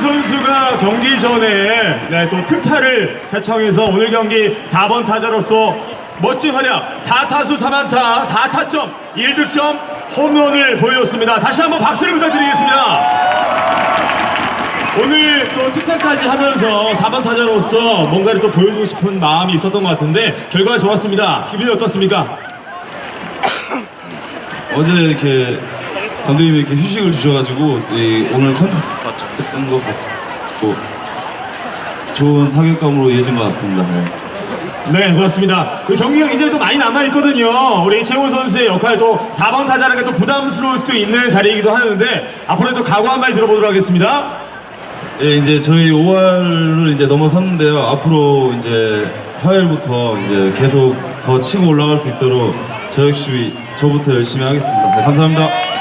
선수가 경기 전에 네, 또 특타를 자청해서 오늘 경기 4번 타자로서 멋진 활약 4타수 3안타 4타점 1득점 홈런을 보여줬습니다. 다시 한번 박수를 부탁드리겠습니다. 오늘 또 특타까지 하면서 4번 타자로서 뭔가를 또 보여주고 싶은 마음이 있었던 것 같은데 결과가 좋았습니다. 기분이 어떻습니까? 어제 이렇게 감독님이 이렇게 휴식을 주셔가지고 이 오늘 컨텐츠 했던 것 같고 좋은 타격감으로 이어진 것 같습니다. 네. 네, 고맙습니다. 그 경기가 이제 또 많이 남아있거든요. 우리 최호 선수의 역할도 4번 타자라는 게 또 부담스러울 수도 있는 자리이기도 하는데 앞으로 또 각오 한 마디 들어보도록 하겠습니다. 예, 이제 저희 5월을 이제 넘어섰는데요. 앞으로 이제 화요일부터 이제 계속 더 치고 올라갈 수 있도록 저 역시 저부터 열심히 하겠습니다. 네, 감사합니다.